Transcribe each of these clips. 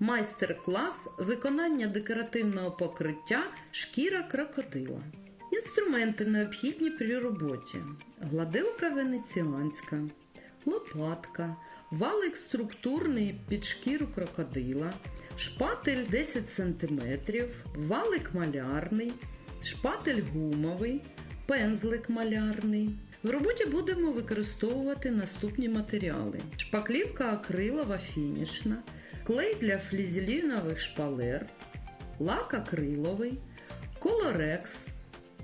Майстер-клас виконання декоративного покриття шкіра крокодила. Інструменти необхідні при роботі: гладилка венеціанська, лопатка, валик структурний під шкіру крокодила, шпатель 10 см, валик малярний, шпатель гумовий, пензлик малярний. В роботі будемо використовувати наступні матеріали: шпаклівка акрилова фінішна, клей для флізелінових шпалер, лак акриловий, колорекс,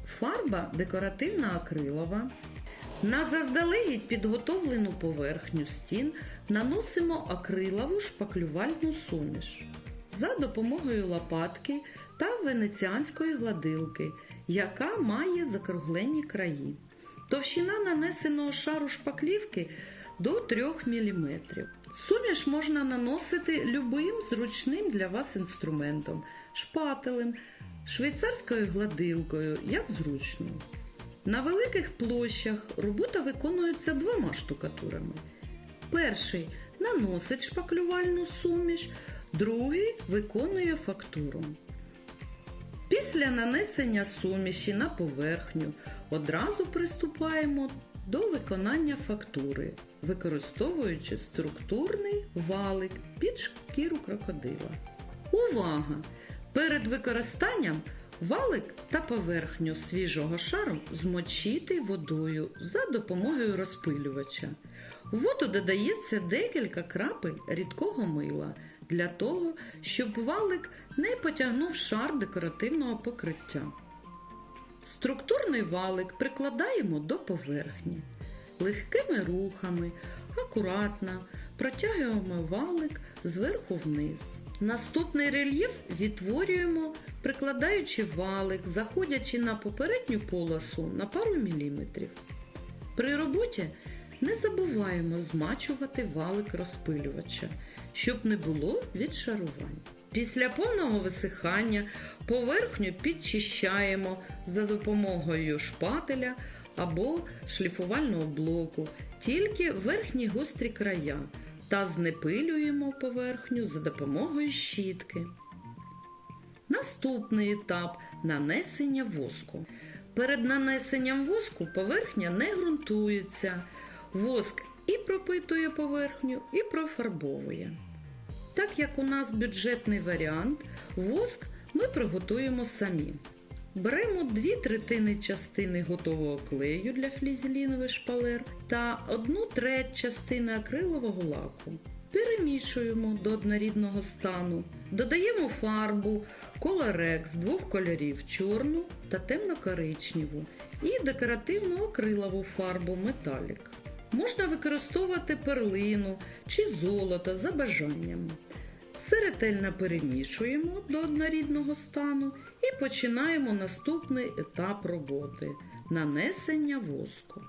фарба декоративна акрилова. На заздалегідь підготовлену поверхню стін наносимо акрилову шпаклювальну суміш за допомогою лопатки та венеціанської гладилки, яка має закруглені краї. Товщина нанесеного шару шпаклівки до 3 мм. Суміш можна наносити любим зручним для вас інструментом, шпателем, швейцарською гладилкою, як зручно. На великих площах робота виконується двома штукатурами. Перший наносить шпаклювальну суміш, другий виконує фактуру. Після нанесення суміші на поверхню одразу приступаємо до виконання фактури, використовуючи структурний валик під шкіру крокодила. Увага! Перед використанням валик та поверхню свіжого шару змочити водою за допомогою розпилювача. В воду додається декілька крапель рідкого мила для того, щоб валик не потягнув шар декоративного покриття. Структурний валик прикладаємо до поверхні. Легкими рухами, акуратно протягуємо валик зверху вниз. Наступний рельєф відтворюємо, прикладаючи валик, заходячи на попередню полосу на пару міліметрів. При роботі не забуваємо змачувати валик розпилювача, щоб не було відшарувань. Після повного висихання поверхню підчищаємо за допомогою шпателя або шліфувального блоку, тільки верхні гострі края та знепилюємо поверхню за допомогою щітки. Наступний етап нанесення воску. Перед нанесенням воску поверхня не ґрунтується. Воск і пропитує поверхню, і профарбовує. Так як у нас бюджетний варіант, воск ми приготуємо самі. Беремо 2 третини частини готового клею для флізелінових шпалер та 1 треть частини акрилового лаку. Перемішуємо до однорідного стану, додаємо фарбу колорекс двох кольорів чорну та темно-коричневу і декоративну акрилову фарбу металік. Можна використовувати перлину чи золото за бажанням. Все ретельно перемішуємо до однорідного стану і починаємо наступний етап роботи нанесення воску.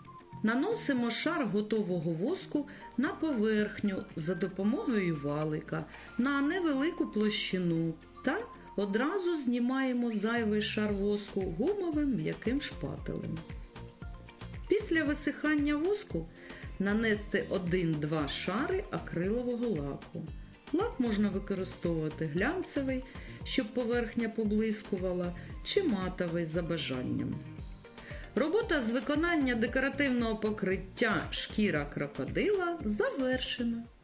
Наносимо шар готового воску на поверхню за допомогою валика на невелику площину та одразу знімаємо зайвий шар воску гумовим м'яким шпателем. Після висихання воску нанести 1-2 шари акрилового лаку. Лак можна використовувати глянцевий, щоб поверхня поблискувала, чи матовий за бажанням. Робота з виконання декоративного покриття шкіра крокодила завершена.